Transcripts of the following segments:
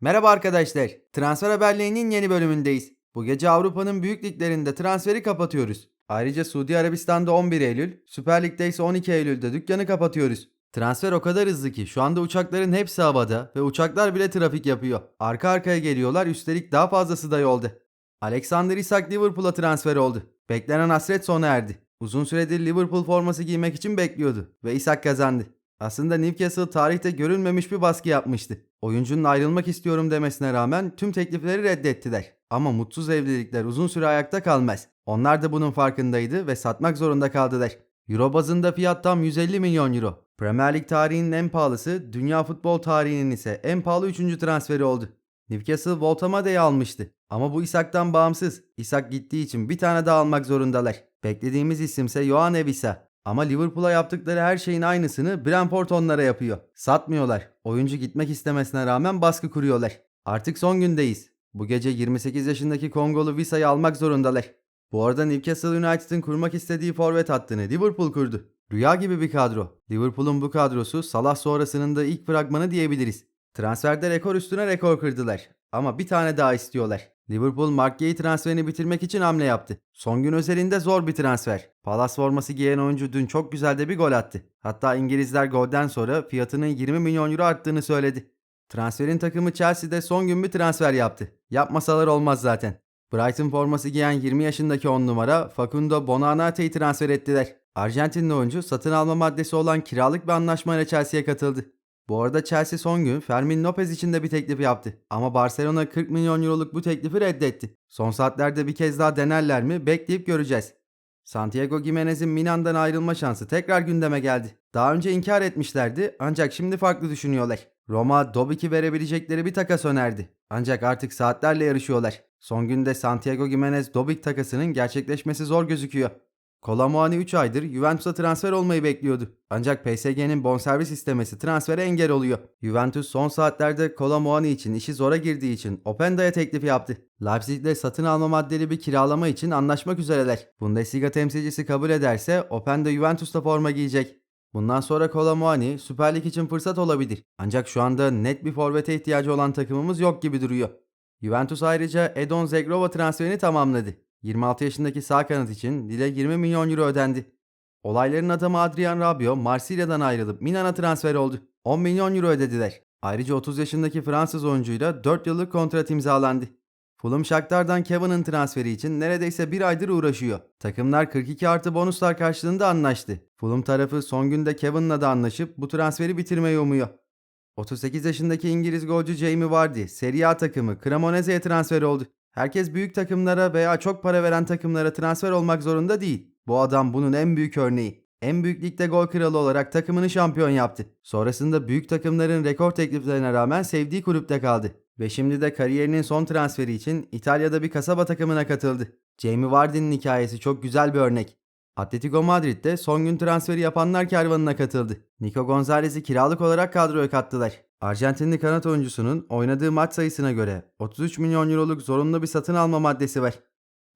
Merhaba arkadaşlar. Transfer haberlerinin yeni bölümündeyiz. Bu gece Avrupa'nın büyük liglerinde transferi kapatıyoruz. Ayrıca Suudi Arabistan'da 11 Eylül, Süper Lig'de ise 12 Eylül'de dükkanı kapatıyoruz. Transfer o kadar hızlı ki şu anda uçakların hepsi havada ve uçaklar bile trafik yapıyor. Arka arkaya geliyorlar üstelik daha fazlası da yolda. Alexander Isak Liverpool'a transfer oldu. Beklenen hasret sona erdi. Uzun süredir Liverpool forması giymek için bekliyordu ve Isak kazandı. Aslında Newcastle tarihte görülmemiş bir baskı yapmıştı. Oyuncunun ayrılmak istiyorum demesine rağmen tüm teklifleri reddettiler. Ama mutsuz evlilikler uzun süre ayakta kalmaz. Onlar da bunun farkındaydı ve satmak zorunda kaldılar. Euro bazında fiyat tam 150 milyon euro. Premier Lig tarihinin en pahalısı, dünya futbol tarihinin ise en pahalı 3. transferi oldu. Newcastle Voltamade'yi almıştı. Ama bu Isak'tan bağımsız. Isak gittiği için bir tane daha almak zorundalar. Beklediğimiz isimse Johan Evisa. Ama Liverpool'a yaptıkları her şeyin aynısını Brentford onlara yapıyor. Satmıyorlar. Oyuncu gitmek istemesine rağmen baskı kuruyorlar. Artık son gündeyiz. Bu gece 28 yaşındaki Kongolu Visa'yı almak zorundalar. Bu arada Newcastle United'ın kurmak istediği forvet hattını Liverpool kurdu. Rüya gibi bir kadro. Liverpool'un bu kadrosu Salah sonrasının da ilk fragmanı diyebiliriz. Transferde rekor üstüne rekor kırdılar. Ama bir tane daha istiyorlar. Liverpool Mark transferini bitirmek için hamle yaptı. Son gün özelinde zor bir transfer. Palace forması giyen oyuncu dün çok güzel de bir gol attı. Hatta İngilizler golden sonra fiyatının 20 milyon euro arttığını söyledi. Transferin takımı Chelsea'de son gün bir transfer yaptı. Yapmasalar olmaz zaten. Brighton forması giyen 20 yaşındaki 10 numara Facundo Bonanate'yi transfer ettiler. Arjantinli oyuncu satın alma maddesi olan kiralık bir anlaşmayla Chelsea'ye katıldı. Bu arada Chelsea son gün Fermin Lopez için de bir teklif yaptı. Ama Barcelona 40 milyon euroluk bu teklifi reddetti. Son saatlerde bir kez daha denerler mi bekleyip göreceğiz. Santiago Gimenez'in Milan'dan ayrılma şansı tekrar gündeme geldi. Daha önce inkar etmişlerdi ancak şimdi farklı düşünüyorlar. Roma Dobik'i verebilecekleri bir takas önerdi. Ancak artık saatlerle yarışıyorlar. Son günde Santiago Gimenez Dobik takasının gerçekleşmesi zor gözüküyor. Kolomuani 3 aydır Juventus'a transfer olmayı bekliyordu. Ancak PSG'nin bonservis istemesi transfere engel oluyor. Juventus son saatlerde Kolomuani için işi zora girdiği için Openda'ya teklif yaptı. Leipzig'de satın alma maddeli bir kiralama için anlaşmak üzereler. Bundesliga temsilcisi kabul ederse Openda Juventus'ta forma giyecek. Bundan sonra Kolomuani Süper Lig için fırsat olabilir. Ancak şu anda net bir forvete ihtiyacı olan takımımız yok gibi duruyor. Juventus ayrıca Edon Zegrova transferini tamamladı. 26 yaşındaki sağ kanat için Lille 20 milyon euro ödendi. Olayların adamı Adrian Rabiot Marsilya'dan ayrılıp Milan'a transfer oldu. 10 milyon euro ödediler. Ayrıca 30 yaşındaki Fransız oyuncuyla 4 yıllık kontrat imzalandı. Fulham Shakhtar'dan Kevin'in transferi için neredeyse bir aydır uğraşıyor. Takımlar 42 artı bonuslar karşılığında anlaştı. Fulham tarafı son günde Kevin'la da anlaşıp bu transferi bitirmeyi umuyor. 38 yaşındaki İngiliz golcü Jamie Vardy, Serie A takımı Cremonese'ye transfer oldu. Herkes büyük takımlara veya çok para veren takımlara transfer olmak zorunda değil. Bu adam bunun en büyük örneği. En büyük ligde gol kralı olarak takımını şampiyon yaptı. Sonrasında büyük takımların rekor tekliflerine rağmen sevdiği kulüpte kaldı. Ve şimdi de kariyerinin son transferi için İtalya'da bir kasaba takımına katıldı. Jamie Vardy'nin hikayesi çok güzel bir örnek. Atletico Madrid'de son gün transferi yapanlar kervanına katıldı. Nico Gonzalez'i kiralık olarak kadroya kattılar. Arjantinli kanat oyuncusunun oynadığı maç sayısına göre 33 milyon euroluk zorunlu bir satın alma maddesi var.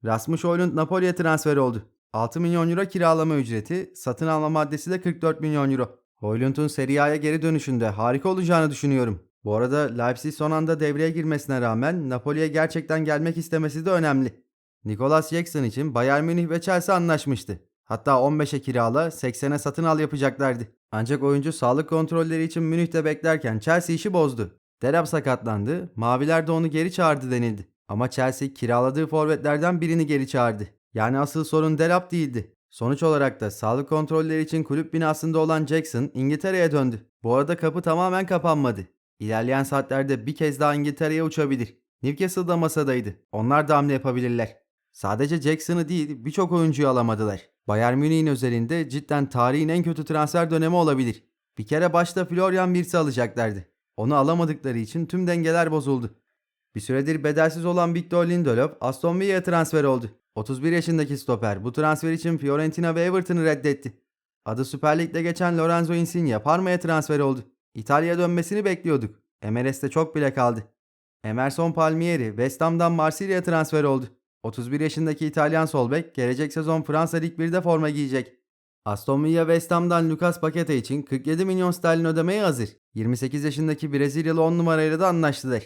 Rasmus Højlund Napoli'ye transfer oldu. 6 milyon euro kiralama ücreti, satın alma maddesi de 44 milyon euro. Højlund'un Serie A'ya geri dönüşünde harika olacağını düşünüyorum. Bu arada Leipzig son anda devreye girmesine rağmen Napoli'ye gerçekten gelmek istemesi de önemli. Nicolas Jackson için Bayern Münih ve Chelsea anlaşmıştı. Hatta 15'e kirala 80'e satın al yapacaklardı. Ancak oyuncu sağlık kontrolleri için Münih'te beklerken Chelsea işi bozdu. Delap sakatlandı, Maviler de onu geri çağırdı denildi. Ama Chelsea kiraladığı forvetlerden birini geri çağırdı. Yani asıl sorun Delap değildi. Sonuç olarak da sağlık kontrolleri için kulüp binasında olan Jackson İngiltere'ye döndü. Bu arada kapı tamamen kapanmadı. İlerleyen saatlerde bir kez daha İngiltere'ye uçabilir. Newcastle da masadaydı. Onlar da hamle yapabilirler. Sadece Jackson'ı değil birçok oyuncuyu alamadılar. Bayern Münih'in özelinde cidden tarihin en kötü transfer dönemi olabilir. Bir kere başta Florian Wirtz'i alacaklardı. Onu alamadıkları için tüm dengeler bozuldu. Bir süredir bedelsiz olan Victor Lindelof Aston Villa'ya transfer oldu. 31 yaşındaki stoper bu transfer için Fiorentina ve Everton'ı reddetti. Adı Süper Lig'de geçen Lorenzo Insigne Parma'ya transfer oldu. İtalya'ya dönmesini bekliyorduk. MLS'te çok bile kaldı. Emerson Palmieri West Ham'dan Marsilya'ya transfer oldu. 31 yaşındaki İtalyan sol bek gelecek sezon Fransa Lig 1'de forma giyecek. Aston Villa West Ham'dan Lucas Paqueta için 47 milyon sterlin ödemeye hazır. 28 yaşındaki Brezilyalı 10 numarayla da anlaştılar.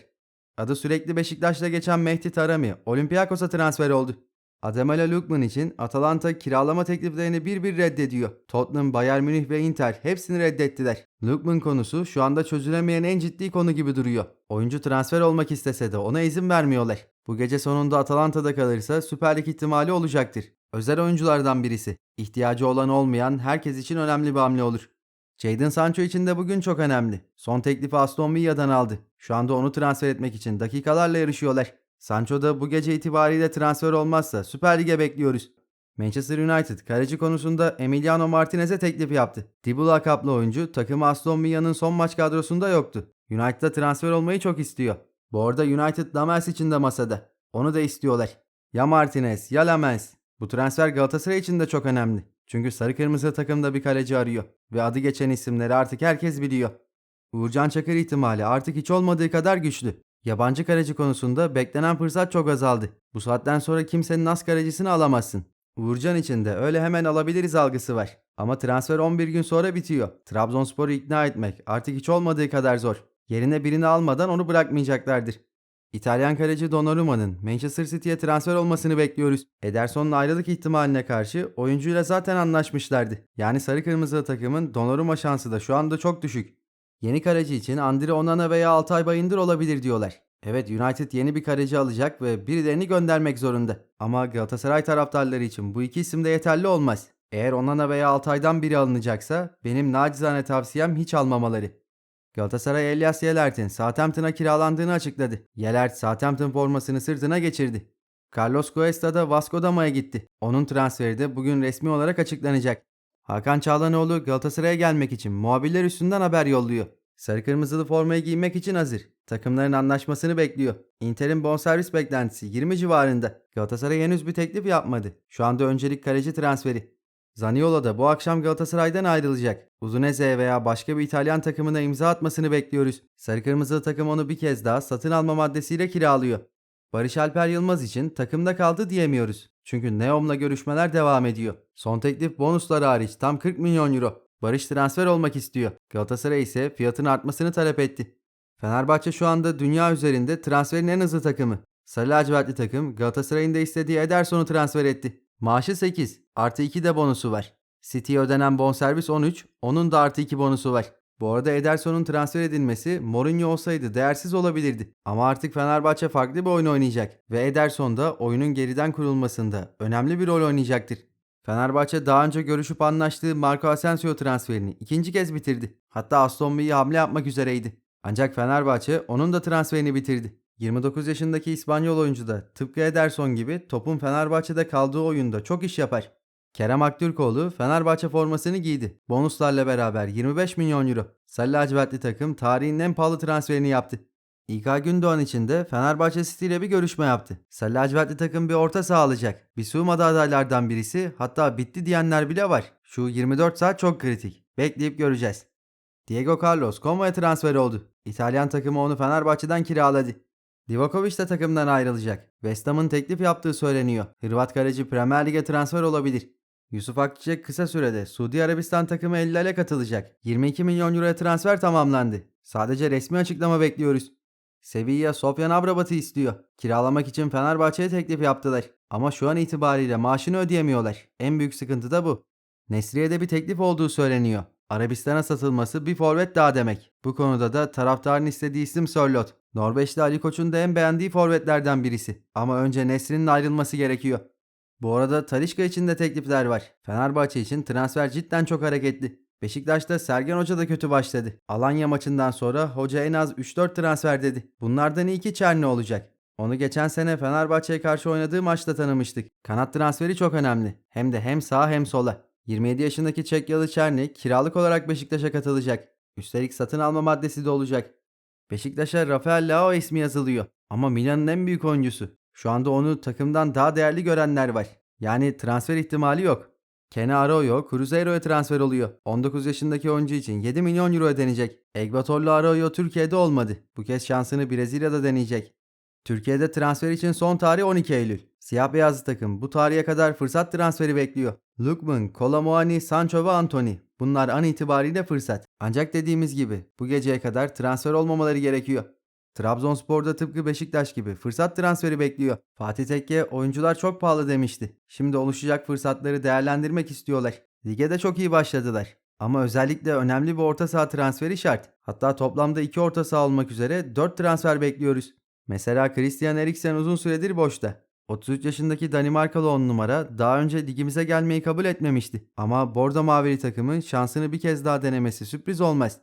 Adı sürekli Beşiktaş'ta geçen Mehdi Tarami Olympiakos'a transfer oldu. Ademola Lookman için Atalanta kiralama tekliflerini bir bir reddediyor. Tottenham, Bayern Münih ve Inter hepsini reddettiler. Lookman konusu şu anda çözülemeyen en ciddi konu gibi duruyor. Oyuncu transfer olmak istese de ona izin vermiyorlar. Bu gece sonunda Atalanta'da kalırsa Süper Lig ihtimali olacaktır. Özel oyunculardan birisi. İhtiyacı olan olmayan herkes için önemli bir hamle olur. Jadon Sancho için de bugün çok önemli. Son teklifi Aston Villa'dan aldı. Şu anda onu transfer etmek için dakikalarla yarışıyorlar. Sancho da bu gece itibariyle transfer olmazsa Süper Lig'e bekliyoruz. Manchester United kaleci konusunda Emiliano Martinez'e teklif yaptı. Dibu lakaplı oyuncu takımı Aston Villa'nın son maç kadrosunda yoktu. United'a transfer olmayı çok istiyor. Bu arada United Lamels için de masada. Onu da istiyorlar. Ya Martinez ya Lamels. Bu transfer Galatasaray için de çok önemli. Çünkü sarı kırmızı takımda bir kaleci arıyor. Ve adı geçen isimleri artık herkes biliyor. Uğurcan Çakır ihtimali artık hiç olmadığı kadar güçlü. Yabancı kaleci konusunda beklenen fırsat çok azaldı. Bu saatten sonra kimsenin as kalecisini alamazsın. Uğurcan için de öyle hemen alabiliriz algısı var. Ama transfer 11 gün sonra bitiyor. Trabzonspor'u ikna etmek artık hiç olmadığı kadar zor. Yerine birini almadan onu bırakmayacaklardır. İtalyan kaleci Donnarumma'nın Manchester City'ye transfer olmasını bekliyoruz. Ederson'un ayrılık ihtimaline karşı oyuncuyla zaten anlaşmışlardı. Yani sarı kırmızı takımın Donnarumma şansı da şu anda çok düşük. Yeni kaleci için Andre Onana veya Altay Bayındır olabilir diyorlar. Evet United yeni bir kaleci alacak ve birilerini göndermek zorunda. Ama Galatasaray taraftarları için bu iki isim de yeterli olmaz. Eğer Onana veya Altay'dan biri alınacaksa benim nacizane tavsiyem hiç almamaları. Galatasaray Elias Yelert'in Southampton'a kiralandığını açıkladı. Yelert Southampton formasını sırtına geçirdi. Carlos Cuesta da Vasco da Gama'ya gitti. Onun transferi de bugün resmi olarak açıklanacak. Hakan Çağlanoğlu Galatasaray'a gelmek için muhabirler üstünden haber yolluyor. Sarı kırmızılı formayı giymek için hazır. Takımların anlaşmasını bekliyor. Inter'in bonservis beklentisi 20 civarında. Galatasaray henüz bir teklif yapmadı. Şu anda öncelik kaleci transferi. Zaniolo da bu akşam Galatasaray'dan ayrılacak. Udinese veya başka bir İtalyan takımına imza atmasını bekliyoruz. Sarı kırmızılı takım onu bir kez daha satın alma maddesiyle kiralıyor. Barış Alper Yılmaz için takımda kaldı diyemiyoruz. Çünkü Neom'la görüşmeler devam ediyor. Son teklif bonuslar hariç tam 40 milyon euro. Barış transfer olmak istiyor. Galatasaray ise fiyatın artmasını talep etti. Fenerbahçe şu anda dünya üzerinde transferin en hızlı takımı. Sarı lacivertli takım Galatasaray'ın da istediği Ederson'u transfer etti. Maaşı 8, artı 2 de bonusu var. City'ye ödenen bonservis 13, onun da artı 2 bonusu var. Bu arada Ederson'un transfer edilmesi Mourinho olsaydı değersiz olabilirdi. Ama artık Fenerbahçe farklı bir oyun oynayacak ve Ederson da oyunun geriden kurulmasında önemli bir rol oynayacaktır. Fenerbahçe daha önce görüşüp anlaştığı Marco Asensio transferini ikinci kez bitirdi. Hatta Aston Villa hamle yapmak üzereydi. Ancak Fenerbahçe onun da transferini bitirdi. 29 yaşındaki İspanyol oyuncu da tıpkı Ederson gibi topun Fenerbahçe'de kaldığı oyunda çok iş yapar. Kerem Aktürkoğlu Fenerbahçe formasını giydi. Bonuslarla beraber 25 milyon euro. Sarı lacivertli takım tarihin en pahalı transferini yaptı. İK Gündoğan için de Fenerbahçe City ile bir görüşme yaptı. Sarı lacivertli takım bir orta sağlayacak. Bir sığmadı adaylardan birisi hatta bitti diyenler bile var. Şu 24 saat çok kritik. Bekleyip göreceğiz. Diego Carlos Como'ya transfer oldu. İtalyan takımı onu Fenerbahçe'den kiraladı. Divakovic de takımdan ayrılacak. West Ham'ın teklif yaptığı söyleniyor. Hırvat kaleci Premier Lig'e transfer olabilir. Yusuf Akçiçek kısa sürede Suudi Arabistan takımı El Hilal'e katılacak. 22 milyon euroya transfer tamamlandı. Sadece resmi açıklama bekliyoruz. Sevilla Sofyan Amrabat'ı istiyor. Kiralamak için Fenerbahçe'ye teklif yaptılar. Ama şu an itibariyle maaşını ödeyemiyorlar. En büyük sıkıntı da bu. Nesriye'de bir teklif olduğu söyleniyor. Arabistan'a satılması bir forvet daha demek. Bu konuda da taraftarın istediği isim Sörlot. Norveçli Ali Koç'un da en beğendiği forvetlerden birisi. Ama önce Nesri'nin ayrılması gerekiyor. Bu arada Talişka için de teklifler var. Fenerbahçe için transfer cidden çok hareketli. Beşiktaş'ta Sergen Hoca da kötü başladı. Alanya maçından sonra hoca en az 3-4 transfer dedi. Bunlardan iki Çerni olacak. Onu geçen sene Fenerbahçe'ye karşı oynadığı maçta tanımıştık. Kanat transferi çok önemli. Hem de hem sağ hem sola. 27 yaşındaki Çekyalı Çerni kiralık olarak Beşiktaş'a katılacak. Üstelik satın alma maddesi de olacak. Beşiktaş'a Rafael Leao ismi yazılıyor. Ama Milan'ın en büyük oyuncusu. Şu anda onu takımdan daha değerli görenler var. Yani transfer ihtimali yok. Kenny Arroyo Cruzeiro'ya transfer oluyor. 19 yaşındaki oyuncu için 7 milyon euro ödenecek. Egbatorlu Arroyo Türkiye'de olmadı. Bu kez şansını Brezilya'da deneyecek. Türkiye'de transfer için son tarih 12 Eylül. Siyah beyazlı takım bu tarihe kadar fırsat transferi bekliyor. Lukman, Kolomuani, Sancho ve Anthony. Bunlar an itibariyle fırsat. Ancak dediğimiz gibi bu geceye kadar transfer olmamaları gerekiyor. Trabzonspor'da tıpkı Beşiktaş gibi fırsat transferi bekliyor. Fatih Tekke oyuncular çok pahalı demişti. Şimdi oluşacak fırsatları değerlendirmek istiyorlar. Lige de çok iyi başladılar. Ama özellikle önemli bir orta saha transferi şart. Hatta toplamda 2 orta saha olmak üzere 4 transfer bekliyoruz. Mesela Christian Eriksen uzun süredir boşta. 33 yaşındaki Danimarkalı 10 numara daha önce ligimize gelmeyi kabul etmemişti. Ama Bordo Mavili takımın şansını bir kez daha denemesi sürpriz olmaz.